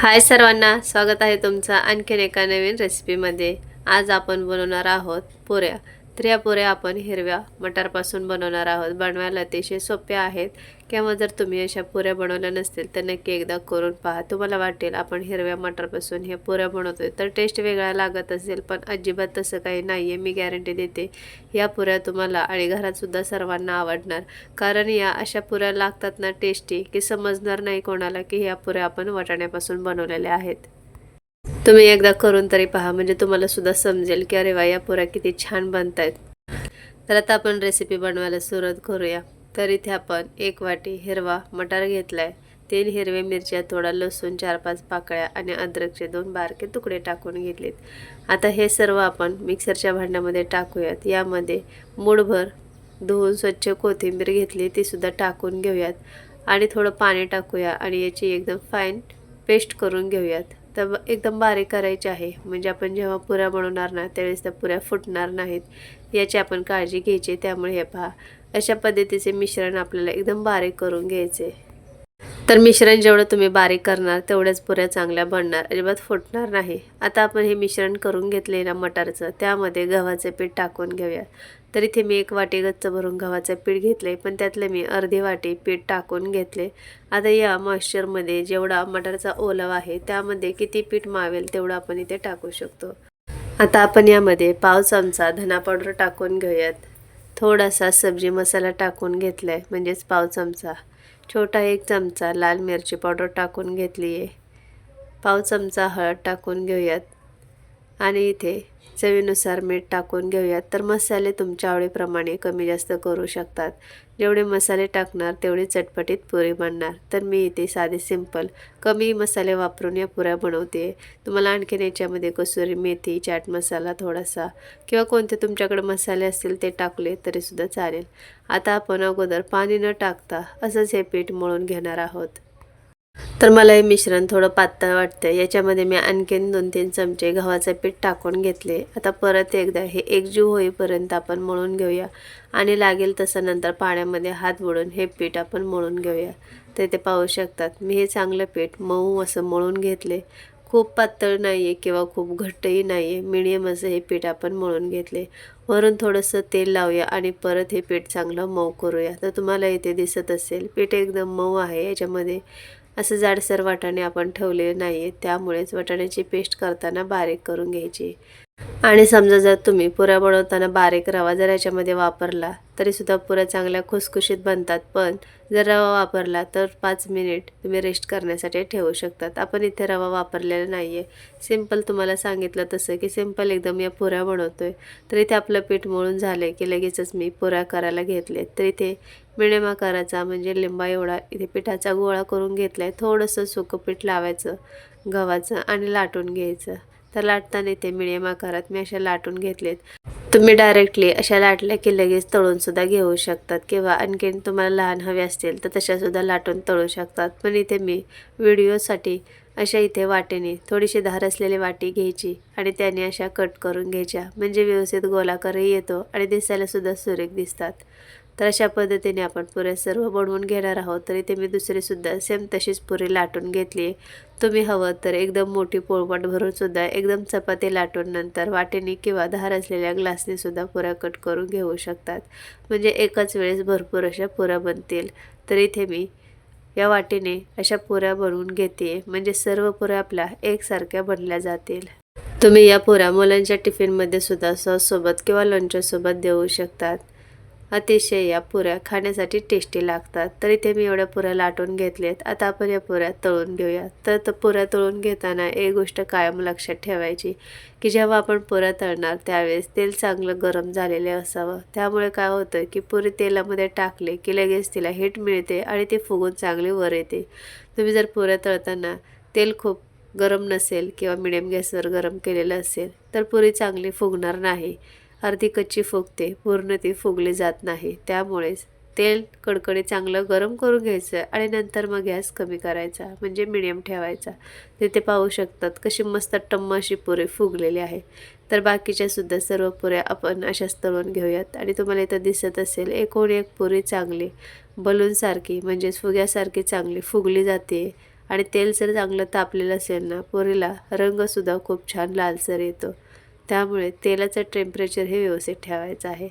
हाय सर्वांना स्वागत आहे तुमचं आणखीन एका नवीन रेसिपीमध्ये आज आपण बनवणार आहोत पुऱ्या. पुऱ्या आपण हिरव्या मटारपासून बनवणार आहोत. बनवायला अतिशय सोप्या आहेत. किंवा जर तुम्ही अशा पुऱ्या बनवल्या नसतील तर नक्की एकदा करून पहा. तुम्हाला वाटेल आपण हिरव्या मटारपासून ह्या पुऱ्या बनवतोय. तर टेस्ट वेगळा लागत असेल पण अजिबात तसं काही नाही आहे मी गॅरंटी देते या पुऱ्या तुम्हाला आणि घरातसुद्धा सर्वांना आवडणार. कारण या अशा पुऱ्या लागतात ना टेस्टी की समजणार नाही कोणाला की ह्या पुऱ्या आपण वाटाण्यापासून बनवलेल्या आहेत. तुम्ही एकदा करून तरी पहा म्हणजे तुम्हाला सुद्धा समजेल की अरे वा या पुऱ्या किती छान बनत आहेत तर आता आपण रेसिपी बनवायला सुरुवात करूया. तर इथे आपण एक वाटी हिरवा मटार घेतला आहे तीन हिरव्या मिरच्या थोडा लसूण चार पाच पाकळ्या आणि अद्रकचे दोन बारके तुकडे टाकून घेतलेत. आता हे सर्व आपण मिक्सरच्या भांड्यामध्ये टाकूयात. यामध्ये मूडभर धुवून स्वच्छ कोथिंबीर घेतली ती सुद्धा टाकून घेऊयात. आणि थोडं पाणी टाकूया आणि याची एकदम फाईन पेस्ट करून घेऊयात. तर एकदम बारीक करायची आहे. म्हणजे आपण जेव्हा पुऱ्या बनवणार ना त्यावेळेस त्या पुऱ्या फुटणार नाहीत. याची आपण काळजी घ्यायची. त्यामुळे हे पहा. अशा पद्धतीचे मिश्रण आपल्याला एकदम बारीक करून घ्यायचे. तर मिश्रण जेवढं तुम्ही बारीक करणार तेवढ्याच पुऱ्या चांगल्या बनणार. अजिबात फुटणार नाही. आता आपण हे मिश्रण करून घेतले ना मटारचं त्यामध्ये गव्हाचे पीठ टाकून घेऊया. तर इथे मी एक वाटी गच्च भरून गव्हाचं पीठ घेतले पण त्यातले मी अर्धी वाटी पीठ टाकून घेतले आता या मॉइश्चरमध्ये जेवढा मटारचा ओलावा आहे त्यामध्ये किती पीठ मावेल तेवढं आपण इथे टाकू शकतो. आता आपण यामध्ये पाव चमचा धना पावडर टाकून घेऊयात. थोडासा सब्जी मसाला टाकून घेतला आहे म्हणजेच पाव चमचा. छोटा एक चमचा लाल मिरची पावडर टाकून घेतली आहे पाव चमचा हळद टाकून घेऊयात. आणि इथे चवीनुसार मीठ टाकून घेऊयात. तर मसाले तुमच्या आवडीप्रमाणे कमी जास्त करू शकतात. जेवढे मसाले टाकणार तेवढे चटपटीत पुरी बनणार. तर मी इथे साधे सिंपल कमी मसाले वापरून या पुऱ्या बनवते. तुम्हाला आणखीन याच्यामध्ये कसुरी मेथी चाट मसाला थोडासा किंवा कोणते तुमच्याकडे मसाले असतील ते टाकले तरीसुद्धा चालेल. आता आपण अगोदर पाणी न टाकता असंच हे पीठ मळून घेणार आहोत. तर मला हे मिश्रण थोडं पातळ वाटतं याच्यामध्ये मी आणखीन दोन तीन चमचे गव्हाचं पीठ टाकून घेतले. आता परत एकदा हे एकजीव होईपर्यंत आपण मळून घेऊया. आणि लागेल तसं नंतर पाण्यामध्ये हात बुडून हे पीठ आपण मळून घेऊया. तर ते पाहू शकतात. मी हे चांगलं पीठ मऊ असं मळून घेतले. खूप पातळ नाही आहे किंवा खूप घट्टही नाही आहे मिडियम असं हे पीठ आपण मळून घेतले. वरून थोडंसं तेल लावूया आणि परत हे पीठ चांगलं मऊ करूया. तर तुम्हाला इथे दिसत असेल पीठ एकदम मऊ आहे याच्यामध्ये. असं जाडसर वाटाणे आपण ठेवलेले नाही आहेत त्यामुळेच वाटाण्याची पेस्ट करताना बारीक करून घ्यायची. आणि समजा जर तुम्ही पुऱ्या बनवताना बारीक रवा जर याच्यामध्ये वापरला तरीसुद्धा पुऱ्या चांगल्या खुसखुशीत बनतात. पण जर रवा वापरला तर पाच मिनिट तुम्ही रेस्ट करण्यासाठी ठेवू शकतात. आपण इथे रवा वापरलेला नाही आहे सिंपल तुम्हाला सांगितलं तसं की सिंपल एकदम या पुऱ्या बनवतो आहे तर इथे आपलं पीठ मळून झालं की लगेचच मी पुऱ्या करायला घेतले तर इथे मिळेम आकाराचा म्हणजे लिंबा एवढा इथे पिठाचा गोळा करून घेतला आहे थोडंसं सुकं पीठ लावायचं गव्हाचं आणि लाटून घ्यायचं. तर लाटताना ते मिडियम आकारात मी अशा लाटून घेतलेत. तुम्ही डायरेक्टली अशा लाटल्या की लगेच तळूनसुद्धा घेऊ शकतात किंवा आणखीन तुम्हाला लहान हवे असतील तर तशासुद्धा लाटून तळू शकतात. पण इथे मी व्हिडिओसाठी अशा इथे वाटेने थोडीशी धार असलेली वाटी घ्यायची आणि त्याने अशा कट करून घ्यायच्या. म्हणजे व्यवस्थित गोलाकारही येतो आणि दिसायलासुद्धा सुरेख दिसतात. तर अशा पद्धतीने आपण पुरे सर्व बनवून घेणार आहोत. तर इथे मी दुसरीसुद्धा सेम तशीच पुरी लाटून घेतली. आहे तुम्ही हवं तर एकदम मोठी पोळपाट भरून सुद्धा एकदम चपाती लाटून नंतर वाटेने किंवा धार असलेल्या ग्लासनेसुद्धा पुऱ्या कट करून घेऊ शकतात. म्हणजे एकाच वेळेस भरपूर अशा पुऱ्या बनतील. तर इथे मी या वाटेने अशा पुऱ्या बनवून घेते म्हणजे सर्व पुऱ्या आपल्या एकसारख्या बनल्या जातील. तुम्ही या पुऱ्या मुलांच्या टिफिनमध्ये सुद्धा सॉससोबत किंवा लंचसोबत देऊ शकतात. अतिशय या पुऱ्या खाण्यासाठी टेस्टी लागतात. तर इथे मी एवढ्या पुऱ्या लाटून घेतल्यात आता आपण या पुऱ्या तळून घेऊया. तर तर पुऱ्या तळून घेताना एक गोष्ट कायम लक्षात ठेवायची की जेव्हा आपण पुऱ्या तळणार त्यावेळेस तेल चांगलं गरम झालेले असावं. त्यामुळे काय होतं की पुरी तेलामध्ये टाकले की लगेच तिला हिट मिळते आणि ती फुगून चांगली वर येते. तुम्ही जर पुऱ्या तळताना तेल खूप गरम नसेल किंवा मिडियम गॅसवर गरम केलेलं असेल तर पुरी चांगली फुगणार नाही. अर्धी कच्ची फुगते पूर्ण ती फुगली जात नाही. त्यामुळेच तेल कडकडे चांगलं गरम करून घ्यायचं आणि नंतर मग गॅस कमी करायचा म्हणजे मिडियम ठेवायचा. तिथे पाहू शकतात कशी मस्त टम्म अशी पुरे फुगलेली आहे. तर बाकीच्या सुद्धा सर्व पुऱ्या आपण अशाच तळून घेऊयात आणि तुम्हाला इथं दिसत असेल एकूण एक पुरी चांगली बलूनसारखी म्हणजेच फुग्यासारखी चांगली फुगली जाते. आणि तेल जर चांगलं तापलेलं असेल ना पुरीला रंगसुद्धा खूप छान लालसर येतो. त्यामुळे तेलाचं टेम्परेचर हे व्यवस्थित ठेवायचं आहे.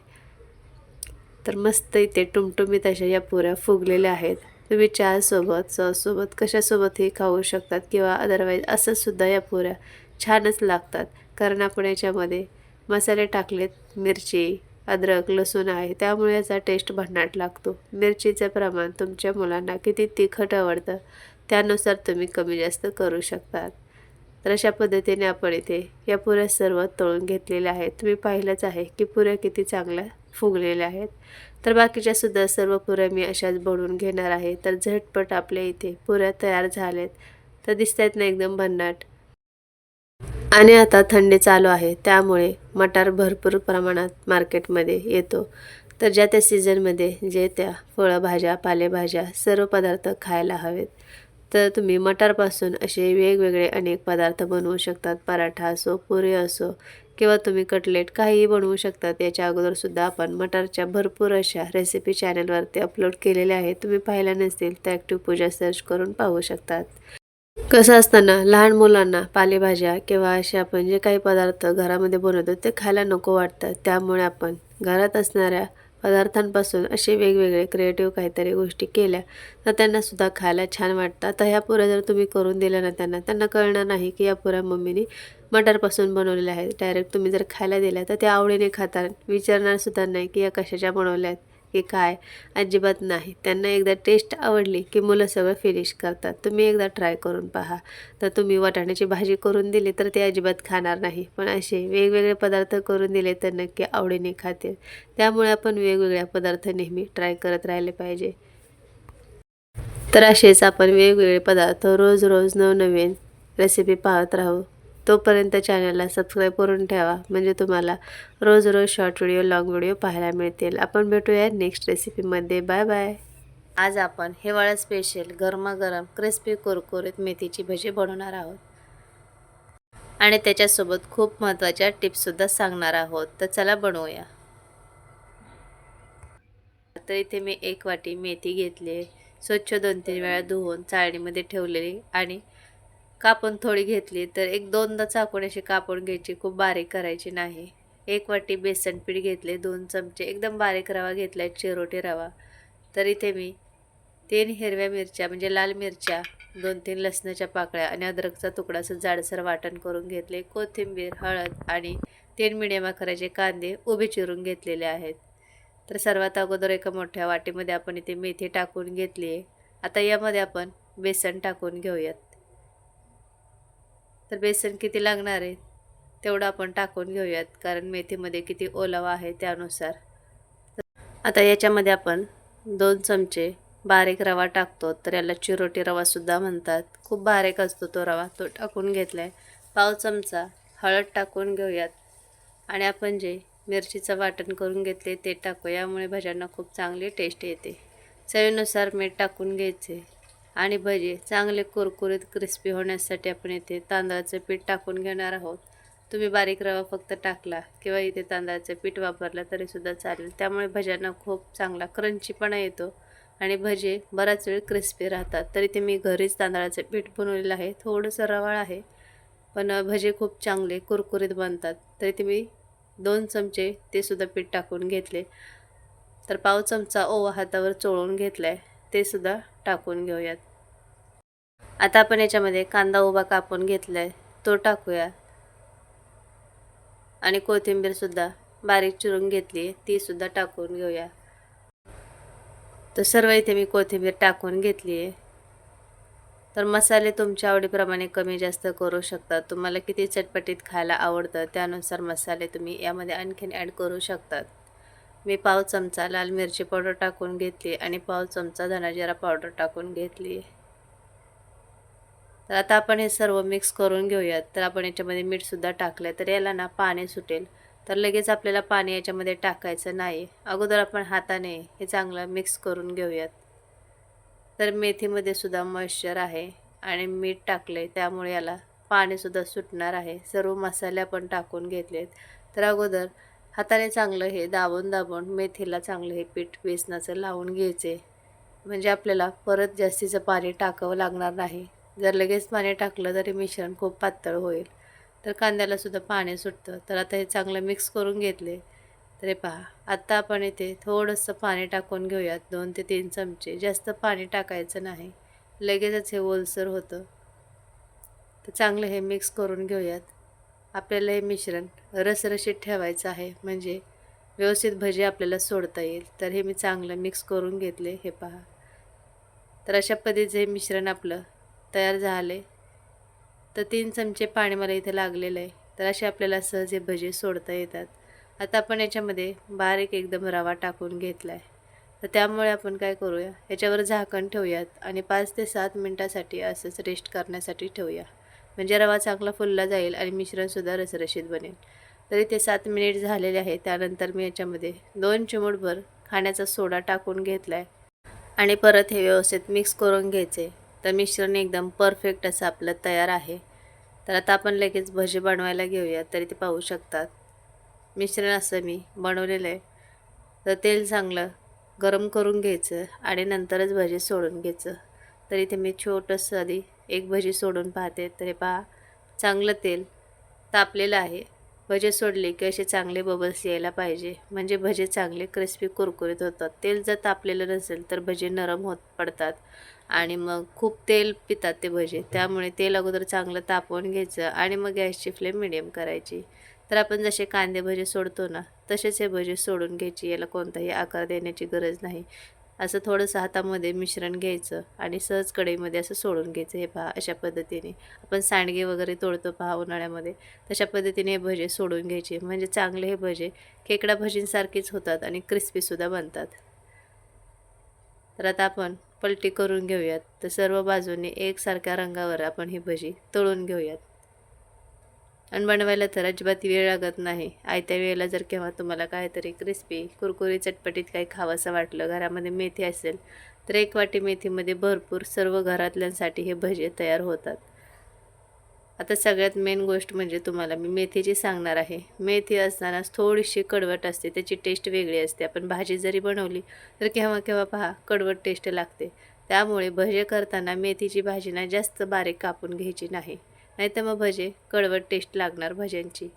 तर मस्त इथे टुमटुमीत अशा या पुऱ्या फुगलेल्या आहेत. तुम्ही चहासोबत सॉससोबत कशासोबतही खाऊ शकतात किंवा अदरवाईज असंसुद्धा या पुऱ्या छानच लागतात. कारण आपण याच्यामध्ये मसाले टाकलेत मिरची अद्रक लसूण आहे. त्यामुळे याचा टेस्ट भन्नाट लागतो. मिरचीचं प्रमाण तुमच्या मुलांना किती तिखट आवडतं त्यानुसार तुम्ही कमी जास्त करू शकतात. तर अशा पद्धतीने आपण इथे या पुऱ्या सर्व तळून घेतलेल्या आहेत. तुम्ही पाहिलंच आहे की पुऱ्या किती चांगल्या फुगलेल्या आहेत. तर बाकीच्या सुद्धा सर्व पुऱ्या मी अशाच बनवून घेणार आहे. तर झटपट आपल्या इथे पुऱ्या तयार झाल्यात. तर दिसत आहेत ना एकदम भन्नाट. आणि आता थंडी चालू आहे. त्यामुळे मटार भरपूर प्रमाणात मार्केटमध्ये येतो. तर ज्या त्या सीझनमध्ये जे त्या फळभाज्या पालेभाज्या सर्व पदार्थ खायला हवेत. तर तुम्ही मटारपासून असे वेगवेगळे अनेक पदार्थ बनवू शकतात. पराठा असो पुरी असो किंवा तुम्ही कटलेट काहीही बनवू शकतात. याच्या अगोदरसुद्धा आपण मटारच्या भरपूर अशा रेसिपी चॅनलवरती अपलोड केलेल्या आहेत. तुम्ही पाहिल्या नसतील तर ॲक्टिव्ह पूजा सर्च करून पाहू शकतात. कसं असताना लहान मुलांना पालेभाज्या किंवा असे आपण जे काही पदार्थ घरामध्ये बनवतो ते खायला नको वाटतं. त्यामुळे आपण घरात असणाऱ्या पदार्थांपासून असे वेगवेगळे क्रिएटिव्ह काहीतरी गोष्टी केल्या. तर त्यांनासुद्धा खायला छान वाटतं. आता ह्या पुऱ्या जर तुम्ही करून दिल्या ना त्यांना त्यांना कळणार नाही की या पुऱ्या मम्मीने मटारपासून बनवलेल्या आहेत. डायरेक्ट तुम्ही जर खायला दिल्या तर त्या आवडीने खातात. विचारणारसुद्धा नाही की या कशाच्या बनवल्या आहेत. की काय? अजिबात नाही. त्यांना एकदा टेस्ट आवडली की मुलं सगळं फिनिश करतात. तुम्ही एकदा ट्राय करून पहा. तर तुम्ही वाटाण्याची भाजी करून दिली तर ते अजिबात खाणार नाही. पण असे वेगवेगळे पदार्थ करून दिले तर नक्की आवडीने खातील. त्यामुळे आपण वेगवेगळ्या पदार्थ नेहमी ट्राय करत राहिले पाहिजे. तर असेच आपण वेगवेगळे पदार्थ रोज रोज नवनवीन रेसिपी पाहत राहू. तोपर्यंत चॅनलला सबस्क्राईब करून ठेवा. म्हणजे तुम्हाला रोज रोज शॉर्ट व्हिडिओ लॉंग व्हिडिओ पाहायला मिळतील. आपण भेटूया नेक्स्ट रेसिपीमध्ये बाय बाय आज आपण हिवाळा स्पेशल गरमागरम क्रिस्पी कुरकुरीत मेथीची भजी बनवणार आहोत. आणि त्याच्यासोबत खूप महत्त्वाच्या टिप्ससुद्धा सांगणार आहोत. तर चला बनवूया. तर इथे मी एक वाटी मेथी घेतली स्वच्छ दोन तीन वेळा धुवून चाळणीमध्ये ठेवलेली आणि कापून थोडी घेतली तर एक दोनदा चाकून अशी कापून घ्यायची खूप बारीक करायची नाही. एक वाटी बेसन पीठ घेतले दोन चमचे एकदम बारीक रवा घेतला आहे चिरोटी रवा. तर इथे मी तीन हिरव्या मिरच्या म्हणजे लाल मिरच्या दोन तीन लसणाच्या पाकळ्या आणि अद्रकचा तुकडा असं जाडसर वाटण करून घेतले. कोथिंबीर हळद आणि तीन मिडियम आकाराचे कांदे उभे चिरून घेतलेले आहेत. तर सर्वात अगोदर एका मोठ्या वाटीमध्ये आपण इथे मेथी टाकून घेतली आहे. आता यामध्ये आपण बेसन टाकून घेऊयात. तर बेसन किती लागणार आहे? तेवढं आपण टाकून घेऊयात कारण मेथीमध्ये किती ओलावा आहे त्यानुसार. आता याच्यामध्ये आपण दोन चमचे बारीक रवा टाकतो तर याला चिरोटी रवासुद्धा म्हणतात. खूप बारीक असतो तो रवा तो टाकून घेतला आहे पाव चमचा हळद टाकून घेऊयात. आणि आपण जे मिरचीचं वाटण करून घेतले ते टाकू यामुळे भाज्यांना खूप चांगली टेस्ट येते. चवीनुसार मीठ टाकून घ्यायचे. आणि भजी चांगले कुरकुरीत क्रिस्पी होण्यासाठी आपण इथे तांदळाचं पीठ टाकून घेणार आहोत. तुम्ही बारीक रवा फक्त टाकला किंवा इथे तांदळाचं पीठ वापरलं तरीसुद्धा चालेल. त्यामुळे भज्यांना खूप चांगला क्रंचीपणा येतो आणि भजे बराच वेळ क्रिस्पी राहतात. तरी ते मी घरीच तांदळाचं पीठ बनवलेलं आहे. थोडंसं रवाळ आहे पण भजे खूप चांगले कुरकुरीत बनतात. तरी ते मी दोन चमचे ते सुद्धा पीठ टाकून घेतले. तर पाव चमचा ओवा हातावर चोळून घेतला आहे ते सुद्धा टाकून घेऊयात. आता आपण याच्यामध्ये कांदा उभा कापून घेतला आहे तो टाकूया. आणि कोथिंबीरसुद्धा बारीक चिरून घेतली आहे तीसुद्धा टाकून घेऊया. तर सर्व इथे मी कोथिंबीर टाकून घेतली आहे. तर मसाले तुमच्या आवडीप्रमाणे कमी जास्त करू शकता. तुम्हाला किती चटपटीत खायला आवडतं त्यानुसार मसाले तुम्ही यामध्ये आणखीन ॲड करू शकतात. मी पाव चमचा लाल मिरची पावडर टाकून घेतली आणि पाव चमचा धनाजिरा पावडर टाकून घेतली. तर आता आपण हे सर्व मिक्स करून घेऊयात. तर आपण याच्यामध्ये मीठसुद्धा टाकलं तर याला ना पाणी सुटेल. तर लगेच आपल्याला पाणी याच्यामध्ये टाकायचं नाही. अगोदर आपण हाताने हे चांगलं मिक्स करून घेऊयात. तर मेथीमध्ये सुद्धा मॉइश्चर आहे आणि मीठ टाकले त्यामुळे याला पाणीसुद्धा सुटणार आहे. सर्व मसाले आपण टाकून घेतलेत. तर अगोदर हाताने चांगलं हे दाबून दाबून मेथीला चांगलं हे पीठ बेसनाचं लावून घ्यायचे. म्हणजे आपल्याला परत जास्तीचं पाणी टाकावं लागणार नाही. जर लगेच पाणी टाकलं तरी मिश्रण खूप पातळ होईल. तर कांद्यालासुद्धा पाणी सुटतं. तर आता हे चांगलं मिक्स करून घेतले. तर हे पहा आत्ता आपण इथे थोडंसं पाणी टाकून घेऊयात. दोन ते तीन चमचे. जास्त पाणी टाकायचं नाही. लगेचच हे ओलसर होतं. तर चांगलं हे मिक्स करून घेऊयात. आपल्याला हे मिश्रण रसरशीत ठेवायचं आहे. म्हणजे व्यवस्थित भजी आपल्याला सोडता येईल. तर हे मी चांगलं मिक्स करून घेतले. हे पहा. तर अशा पद्धतीचं हे मिश्रण आपलं तयार झाले. तर तीन चमचे पाणी मला इथे लागलेलं आहे. तर असे आपल्याला सहज हे भजे सोडता येतात. आता आपण याच्यामध्ये बारीक एकदम रवा टाकून घेतला आहे तर त्यामुळे आपण काय करूया? याच्यावर झाकण ठेवूयात आणि पाच ते सात मिनटासाठी असंच रेस्ट करण्यासाठी ठेवूया. म्हणजे रवा चांगला फुलला जाईल आणि मिश्रणसुद्धा रसरशीत बनेल. तरी ते सात मिनिट झालेले आहे. त्यानंतर मी याच्यामध्ये दोन चिमूटभर खाण्याचा सोडा टाकून घेतला आहे आणि परत हे व्यवस्थित मिक्स करून घ्यायचे. तर मिश्रण एकदम परफेक्ट असं आपलं तयार आहे. तर आता आपण लगेच भजी बनवायला घेऊया तरी ते पाहू शकतात. मिश्रण असं मी बनवलेलं आहे तर तेल चांगलं गरम करून घ्यायचं आणि नंतरच भजी सोडून घ्यायचं. तर इथे मी छोटंसं आधी एक भजी सोडून पाहते. तरी पहा चांगलं तेल तापलेलं आहे. भजे सोडले की असे चांगले बबल्स यायला पाहिजे. म्हणजे भजे चांगले क्रिस्पी कुरकुरीत होतात. तेल जर तापलेलं नसेल तर भजे नरम होत पडतात. आणि मग खूप तेल पितात ते भजे. त्यामुळे तेल अगोदर चांगलं तापवून घ्यायचं आणि मग गॅसची फ्लेम मिडियम करायची. तर आपण जसे कांदे भजे सोडतो ना तसेच हे भजे सोडून घ्यायची. याला कोणताही आकार देण्याची गरज नाही. असं थोडंसं हातामध्ये मिश्रण घ्यायचं आणि सहज कढईमध्ये असं सोडून घ्यायचं. हे पहा अशा पद्धतीने. आपण सांडगे वगैरे तोडतो पहा उन्हाळ्यामध्ये. तशा पद्धतीने हे भजे सोडून घ्यायचे. म्हणजे चांगले हे भजे खेकडा भजींसारखेच होतात आणि क्रिस्पीसुद्धा बनतात. तर आता आपण पलटी करून घेऊयात. तर सर्व बाजूने एकसारख्या रंगावर आपण ही भजी तळून घेऊयात. आणि बनवायला तर अजिबात वेळ लागत नाही. आयत्या वेळेला जर केव्हा तुम्हाला काहीतरी क्रिस्पी कुरकुरी चटपटीत काही खावंसं वाटलं घरामध्ये मेथी असेल तर एक वाटी मेथीमध्ये भरपूर सर्व घरातल्यांसाठी हे भजे तयार होतात. आता सगळ्यात मेन गोष्ट म्हणजे तुम्हाला मी मेथीची सांगणार आहे. मेथी असतानाच थोडीशी कडवट असते त्याची टेस्ट वेगळी असते. आपण भाजी जरी बनवली तर केव्हा केव्हा पहा कडवट टेस्ट लागते. त्यामुळे भजे करताना मेथीची भाजी ना जास्त बारीक कापून घ्यायची नाही. नाहीतर मग भजे कडवट टेस्ट लागणार भज्यांची.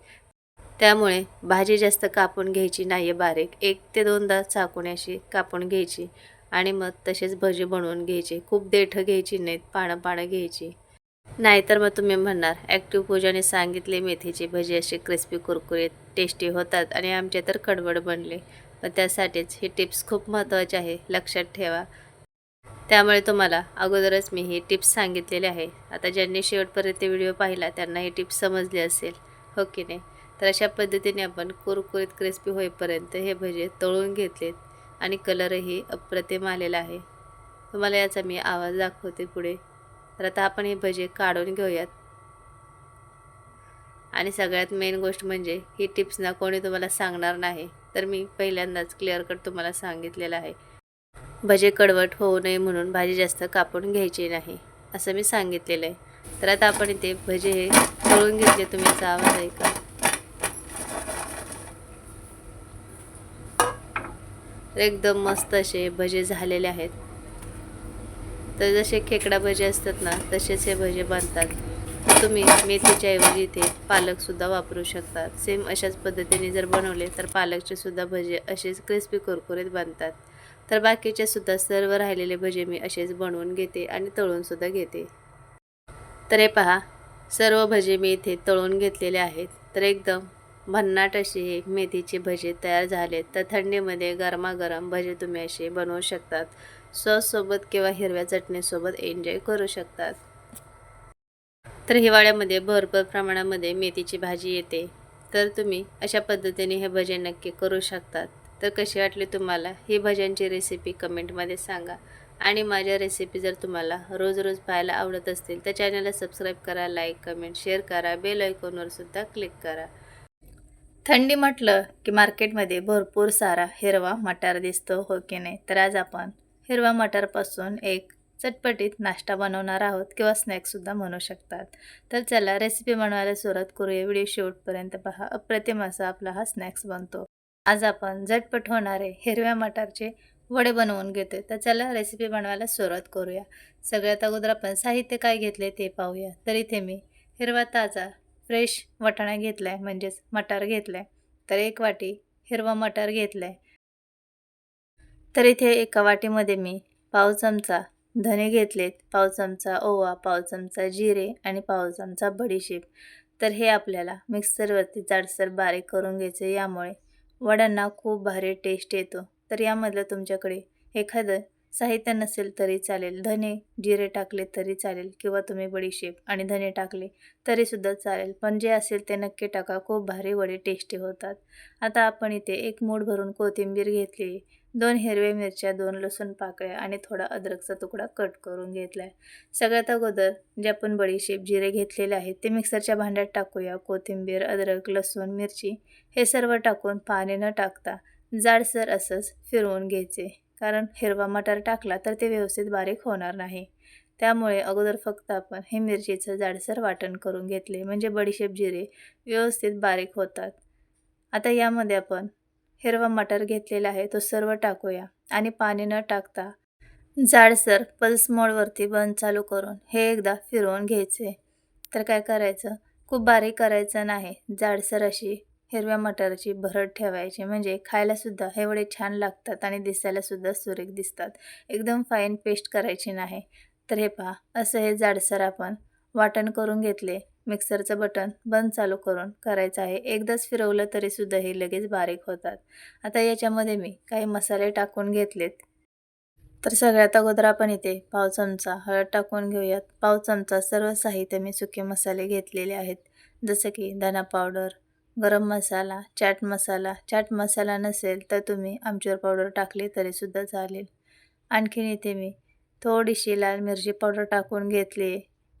त्यामुळे भाजी जास्त कापून घ्यायची नाही आहे बारीक. एक ते दोनदा चाकून अशी कापून घ्यायची. आणि मग तसेच भजी बनवून घ्यायची. खूप देठं घ्यायची नाहीत पानं पानं घ्यायची. नाहीतर मग तुम्ही म्हणणार ॲक्टिव्ह पूजाने सांगितले मेथीची भजी अशी क्रिस्पी कुरकुरीत टेस्टी होतात आणि आमचे तर कडवड बनले. पण त्यासाठीच ही टिप्स खूप महत्त्वाची आहे लक्षात ठेवा. त्यामुळे तुम्हाला अगोदरच मी ही टिप्स सांगितलेली आहे. आता ज्यांनी शेवटपर्यंत व्हिडिओ पाहिला त्यांना ही टिप्स समजली असेल. हो की नाही? तर अशा पद्धतीने आपण कुरकुरीत क्रिस्पी होईपर्यंत हे भजे तळून घेतलेत आणि कलरही अप्रतिम आलेला आहे. तुम्हाला याचा मी आवाज दाखवते पुढे. तर आता आपण हे भजे काढून घेऊयात. आणि सगळ्यात मेन गोष्ट म्हणजे ही टिप्स ना कोणी तुम्हाला सांगणार नाही तर मी पहिल्यांदाच क्लिअर कट तुम्हाला सांगितलेलं आहे. भजे कडवट होऊ नये म्हणून भाजी जास्त कापून घ्यायची नाही असं मी सांगितलेलं आहे. तर आता आपण इथे भजे हे तळून घेतले तुम्ही याचा आवाज ऐका. एकदम मस्त असे भजे झालेले आहेत. तर जसे खेकडा भजे असतात ना तसेच हे भजे बनतात. तर तुम्ही मेथीच्या ऐवजी इथे पालकसुद्धा वापरू शकता. सेम अशाच पद्धतीने जर बनवले तर पालकचे सुद्धा भजे असेच क्रिस्पी कुरकुरीत बनतात. तर बाकीचे सुद्धा सर्व राहिलेले भजे मी असेच बनवून घेते आणि तळूनसुद्धा घेते. तर हे पहा सर्व भजे मी इथे तळून घेतलेले आहेत. तर एकदम भन्नाट असे हे मेथीचे भजे तयार झाले तर थंडीमध्ये गरमागरम भजे तुम्ही असे बनवू शकतात. सॉससोबत किंवा हिरव्या चटणीसोबत एन्जॉय करू शकतात. तर हिवाळ्यामध्ये भरपूर प्रमाणामध्ये मेथीची भाजी येते. तर तुम्ही अशा पद्धतीने हे भजन नक्की करू शकतात. तर कशी वाटली तुम्हाला ही भज्यांची रेसिपी कमेंटमध्ये सांगा. आणि माझ्या रेसिपी जर तुम्हाला रोज रोज पाहायला आवडत असतील तर चॅनलला सबस्क्राईब करा लाईक कमेंट शेअर करा बेल आयकॉनवर सुद्धा क्लिक करा. थंडी म्हटलं की मार्केटमध्ये भरपूर सारा हिरवा मटार दिसतो हो की नाही? तर आज आपण हिरवा मटारपासून एक चटपटीत नाश्ता बनवणार आहोत किंवा स्नॅक्ससुद्धा म्हणू शकतात. तर चला रेसिपी बनवायला सुरुवात करूया. व्हिडिओ शेवटपर्यंत पहा. अप्रतिम असा आपला हा स्नॅक्स बनतो. आज आपण झटपट होणारे हिरव्या मटारचे वडे बनवून घेते तर चला रेसिपी बनवायला सुरुवात करूया. सगळ्यात अगोदर आपण साहित्य काय घेतले ते पाहूया. तर इथे मी हिरवा ताजा फ्रेश वटाणा घेतला आहे म्हणजेच मटार घेतला आहे तर एक वाटी हिरवा मटार घेतला आहे तर इथे एका वाटीमध्ये मी पाव चमचा धने घेतलेत. पाव चमचा ओवा पाव चमचा जिरे आणि पाव चमचा बडीशेप. तर हे आपल्याला मिक्सरवरती जाडसर बारीक करून घ्यायचं. यामुळे वड्यांना खूप भारी टेस्ट येतो. तर यामधलं तुमच्याकडे एखादं साहित्य नसेल तरी चालेल. धने जिरे टाकले तरी चालेल किंवा तुम्ही बडीशेप आणि धने टाकले तरीसुद्धा चालेल. पण जे असेल ते नक्की टाका. खूप भारी वडे टेस्टी होतात. आता आपण इथे एक मूठ भरून कोथिंबीर घेतली दोन हिरव्या मिरच्या दोन लसूण पाकळ्या आणि थोडा अद्रकचा तुकडा कट करून घेतला आहे सगळ्यात अगोदर जे आपण बडीशेप जिरे घेतलेले आहेत ते मिक्सरच्या भांड्यात टाकूया. कोथिंबीर अद्रक लसूण मिरची हे सर्व टाकून पाणी न टाकता जाडसर असंच फिरवून घ्यायचे. कारण हिरवा मटार टाकला तर ते व्यवस्थित बारीक होणार नाही. त्यामुळे अगोदर फक्त आपण हे मिरचीचं जाडसर वाटण करून घेतले. म्हणजे बडीशेप जिरे व्यवस्थित बारीक होतात. आता यामध्ये आपण हिरवा मटार घेतलेला आहे. तो सर्व टाकूया आणि पाणी न टाकता जाडसर पल्स मोडवरती बंद चालू करून हे एकदा फिरवून घ्यायचे. तर काय करायचं? खूप बारीक करायचं नाही. जाडसर अशी हिरव्या मटरची भरड ठेवायची. म्हणजे खायलासुद्धा हे वडे छान लागतात आणि दिसायलासुद्धा सुरेख दिसतात. एकदम फाईन पेस्ट करायची नाही. तर हे पहा असं हे जाडसर आपण वाटण करून घेतले. मिक्सरचं बटन बंद चालू करून करायचं आहे. एकदाच फिरवलं तरीसुद्धा हे लगेच बारीक होतात. आता याच्यामध्ये मी काही मसाले टाकून घेतलेत. तर सगळ्यात अगोदर आपण इथे पाव चमचा हळद टाकून घेऊयात. पाव चमचा सर्व साहित्य मी सुके मसाले घेतलेले आहेत. जसं की धना पावडर गरम मसाला चाट मसाला. चाट मसाला नसेल तर तुम्ही आमचूर पावडर टाकली तरीसुद्धा चालेल. आणखीन इथे मी थोडीशी लाल मिरची पावडर टाकून घेतली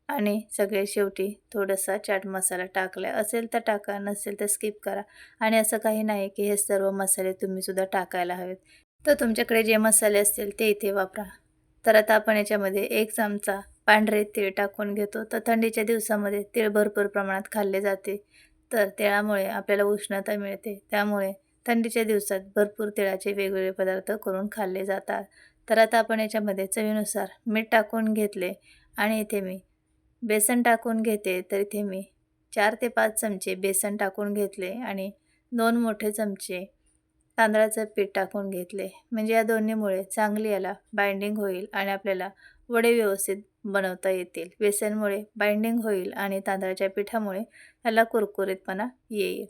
आणि सगळे शेवटी थोडासा चाट मसाला टाकला असेल तर टाका नसेल तर स्किप करा. आणि असं काही नाही की हे सर्व मसाले तुम्हीसुद्धा टाकायला हवेत. तर तुमच्याकडे जे मसाले असतील ते इथे वापरा. तर आता आपण याच्यामध्ये एक चमचा पांढरे तीळ टाकून घेतो. तर थंडीच्या दिवसामध्ये तीळ भरपूर प्रमाणात खाल्ले जाते. तर तिळामुळे आपल्याला उष्णता मिळते. त्यामुळे थंडीच्या दिवसात भरपूर तिळाचे वेगवेगळे पदार्थ करून खाल्ले जातात. तर आता आपण याच्यामध्ये चवीनुसार मीठ टाकून घेतले. आणि इथे मी बेसन टाकून घेते तर इथे मी चार ते पाच चमचे बेसन टाकून घेतले आणि दोन मोठे चमचे तांदळाचं पीठ टाकून घेतले. म्हणजे या दोन्हीमुळे चांगली याला बाइंडिंग होईल आणि आपल्याला वडे व्यवस्थित बनवता येतील. बेसनमुळे बाइंडिंग होईल आणि तांदळाच्या पिठामुळे याला कुरकुरीतपणा येईल.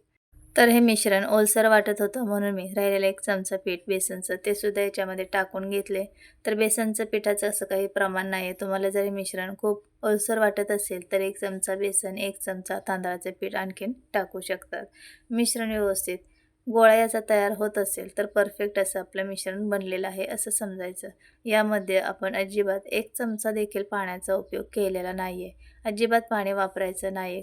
तर हे मिश्रण ओलसर वाटत होतं म्हणून मी राहिलेलं एक चमचा पीठ बेसनचं ते सुद्धा याच्यामध्ये टाकून घेतले. तर बेसनचं पिठाचं असं काही प्रमाण नाही आहे तुम्हाला जर हे मिश्रण खूप ओलसर वाटत असेल तर एक चमचा बेसन एक चमचा तांदळाचं पीठ आणखीन टाकू शकतात. मिश्रण व्यवस्थित गोळा याचा तयार होत असेल तर परफेक्ट असं आपलं मिश्रण बनलेलं आहे असं समजायचं. यामध्ये आपण अजिबात एक चमचा देखील पाण्याचा उपयोग केलेला नाही आहे अजिबात पाणी वापरायचं नाही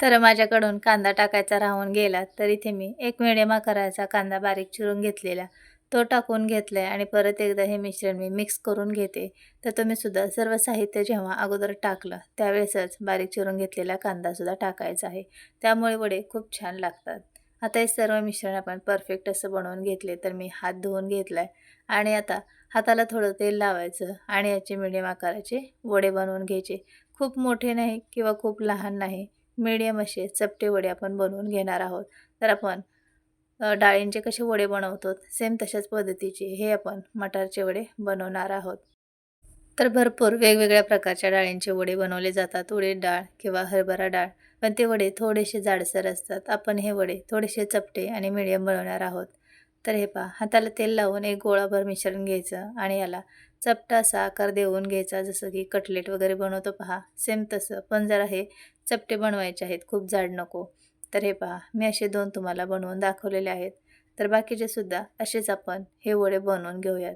तर माझ्याकडून कांदा टाकायचा राहून गेला तर इथे मी एक मिडियम आकाराचा कांदा बारीक चिरून घेतलेला. तो टाकून घेतला आहे आणि परत एकदा हे मिश्रण मी मिक्स करून घेते. तर तुम्ही सुद्धा सर्व साहित्य जेव्हा अगोदर टाकलं त्यावेळेसच बारीक चिरून घेतलेला कांदासुद्धा टाकायचा आहे. त्यामुळे वडे खूप छान लागतात. आता हे सर्व मिश्रण आपण परफेक्ट असं बनवून घेतले तर मी हात धुवून घेतला आहे आणि आता हाताला थोडं तेल लावायचं आणि याचे मिडियम आकाराचे वडे बनवून घ्यायचे. खूप मोठे नाही किंवा खूप लहान नाही मीडियम असे चपटे वडे आपण बनवून घेणार आहोत. तर आपण डाळींचे कसे वडे बनवतो सेम तशाच पद्धतीचे हे आपण मटारचे वडे बनवणार आहोत. तर भरपूर वेगवेगळ्या प्रकारच्या डाळींचे वडे बनवले जातात. उडीद डाळ किंवा हरभरा डाळ. पण ते वडे थोडेसे जाडसर असतात. आपण हे वडे थोडेसे चपटे आणि मीडियम बनवणार आहोत. तर हे पहा हाताला तेल लावून एक गोळाभर मिश्रण घ्यायचं आणि याला चपटा असा आकार देऊन घ्यायचा जसं की कटलेट वगैरे बनवतो पहा. सेम तसं पण जरा हे चपटे बनवायचे आहेत खूप जाड नको. तर हे पहा मी असे दोन तुम्हाला बनवून दाखवलेले आहेत. तर बाकीचे सुद्धा असेच आपण हे वडे बनवून घेऊयात.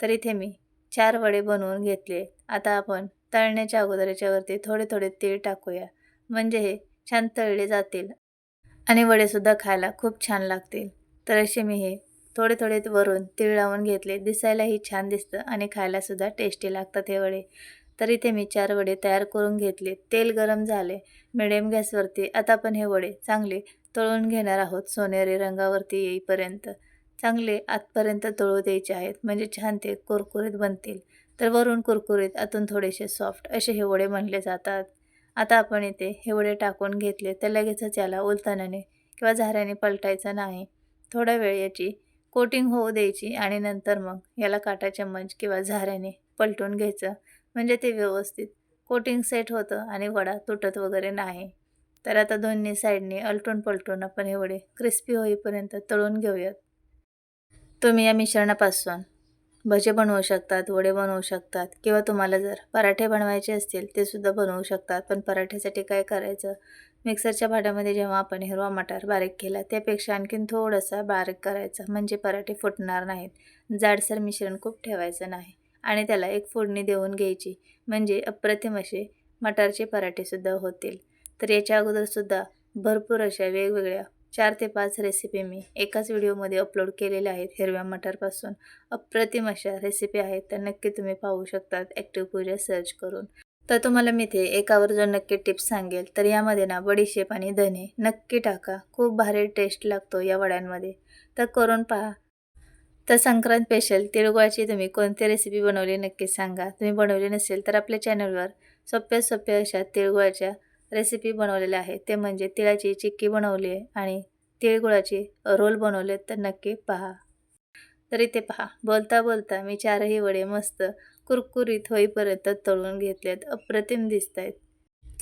तर इथे मी चार वडे बनवून घेतले आता आपण तळण्याच्या अगोदर याच्यावरती थोडे थोडे तीळ टाकूया. म्हणजे हे छान तळले जातील आणि वडेसुद्धा खायला खूप छान लागतील. तर असे मी हे थोडे थोडे वरून तीळ लावून घेतले. दिसायलाही छान दिसतं आणि खायलासुद्धा टेस्टी लागतात हे वडे. तर इथे मी चार वडे तयार करून घेतले. तेल गरम झाले. मिडियम गॅसवरती आता आपण हे वडे चांगले तळून घेणार आहोत सोनेरी रंगावरती येईपर्यंत. चांगले आतपर्यंत तळू द्यायचे आहेत. म्हणजे छान ते कुरकुरीत बनतील. तर वरून कुरकुरीत आतून थोडेसे सॉफ्ट असे हे वडे म्हणले जातात. आता आपण इथे हे वडे टाकून घेतले. तर लगेचच याला उलतानाने किंवा झाऱ्याने पलटायचं नाही. थोडा वेळ याची कोटिंग होऊ द्यायची आणि नंतर मग याला काटा चम्मच किंवा झाऱ्याने पलटून घ्यायचं. म्हणजे ते व्यवस्थित कोटिंग सेट होतं आणि वडा तुटत वगैरे नाही. तर आता दोन्ही साईडने अलटून पलटून आपण हे वडे क्रिस्पी होईपर्यंत तळून घेऊयात. तुम्ही या मिश्रणापासून भजे बनवू शकतात वडे बनवू शकतात किंवा तुम्हाला जर पराठे बनवायचे असतील ते सुद्धा बनवू शकतात. पण पराठ्यासाठी काय करायचं? मिक्सरच्या भांड्यामध्ये जेव्हा आपण हिरवा मटार बारीक केला त्यापेक्षा आणखीन थोडासा बारीक करायचा म्हणजे पराठे फुटणार नाहीत. जाडसर मिश्रण खूप ठेवायचं नाही. आणि त्याला एक फोडणी देऊन घ्यायची म्हणजे अप्रतिम असे मटारचे पराठेसुद्धा होतील. तर याच्या अगोदरसुद्धा भरपूर अशा वेगवेगळ्या चार ते पाच रेसिपी मी एकाच व्हिडिओमध्ये अपलोड केलेल्या आहेत हिरव्या मटारपासून. अप्रतिम अशा रेसिपी आहेत त्या नक्की तुम्ही पाहू शकतात. ॲक्टिव्ह पूजा सर्च करून. तर तुम्हाला मी ते एकावर जो नक्की टिप्स सांगेल तर यामध्ये ना बडीशेप आणि धने नक्की टाका. खूप भारी टेस्ट लागतो या वड्यांमध्ये. तर करून पहा. तर संक्रांत स्पेशल तिळगुळाची तुम्ही कोणती रेसिपी बनवली नक्की सांगा. तुम्ही बनवली नसेल तर आपल्या चॅनलवर सोप्या सोप्या अशा तिळगुळाच्या रेसिपी बनवलेल्या आहेत. ते म्हणजे तिळाची चिक्की बनवली आहे आणि तिळगुळाचे रोल बनवले तर नक्की पहा. तर इथे पहा. बोलता बोलता मी चारही वडे मस्त कुरकुरीत होईपर्यंत तळून घेतलेत अप्रतिम दिसत आहेत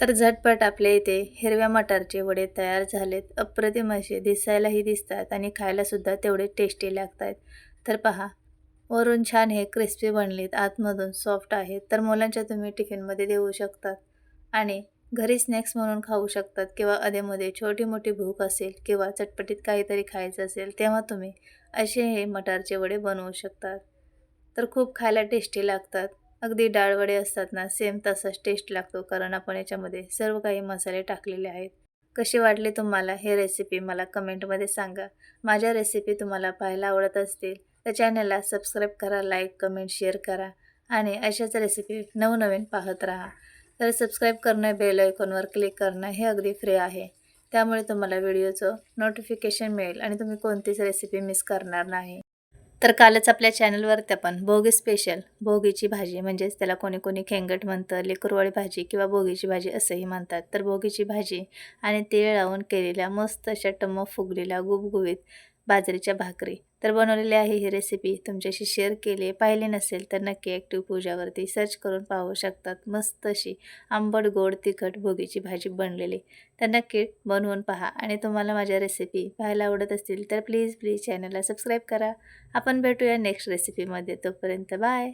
तर झटपट आपल्या इथे हिरव्या मटारचे वडे तयार झालेत. अप्रतिम असे दिसायलाही दिसतात आणि खायलासुद्धा तेवढे टेस्टी लागत आहेत तर पहा वरून छान हे क्रिस्पी बनलेत. आतमधून सॉफ्ट आहेत तर मुलांच्या तुम्ही टिफिनमध्ये देऊ शकतात. आणि घरी स्नॅक्स म्हणून खाऊ शकतात किंवा अधेमध्ये छोटी मोठी भूक असेल किंवा चटपटीत काहीतरी खायचं असेल तेव्हा तुम्ही असे हे मटारचे वडे बनवू शकतात. तर खूप खायला टेस्टी लागतात. अगदी डाळ वडे असतात ना सेम तसाच टेस्ट लागतो कारण आपण याच्यामध्ये सर्व काही मसाले टाकलेले आहेत. कशी वाटली तुम्हाला हे रेसिपी मला कमेंटमध्ये सांगा. माझ्या रेसिपी तुम्हाला पाहायला आवडत असतील तर चॅनलला सबस्क्राईब करा लाईक कमेंट शेअर करा आणि अशाच रेसिपी नवनवीन पाहत राहा. तर सबस्क्राईब करणं बेल आयकॉनवर क्लिक करणं हे अगदी फ्री आहे. त्यामुळे तुम्हाला व्हिडिओचं नोटिफिकेशन मिळेल आणि तुम्ही कोणतीच रेसिपी मिस करणार नाही. तर कालच आपल्या चॅनलवरती आपण भोगी स्पेशल भोगीची भाजी म्हणजेच त्याला कोणी कोणी खेंगट म्हणतं लेकुरवाळी भाजी किंवा भोगीची भाजी असंही म्हणतात. तर भोगीची भाजी आणि तेळ लावून केलेल्या मस्त अशा टम्म फुगलेल्या गुबगुबीत बाजरीच्या भाकरी. तर बनवलेली आहे ही रेसिपी तुमच्याशी शेअर केली पाहिली नसेल तर नक्की ॲक्टिव्ह पूजावरती सर्च करून पाहू शकतात. मस्त अशी आंबट गोड तिखट भोगीची भाजी बनलेली. तर नक्की बनवून पहा. आणि तुम्हाला माझ्या रेसिपी पाहायला आवडत असतील तर प्लीज प्लीज चॅनलला सबस्क्राईब करा. आपण भेटूया नेक्स्ट रेसिपीमध्ये तोपर्यंत बाय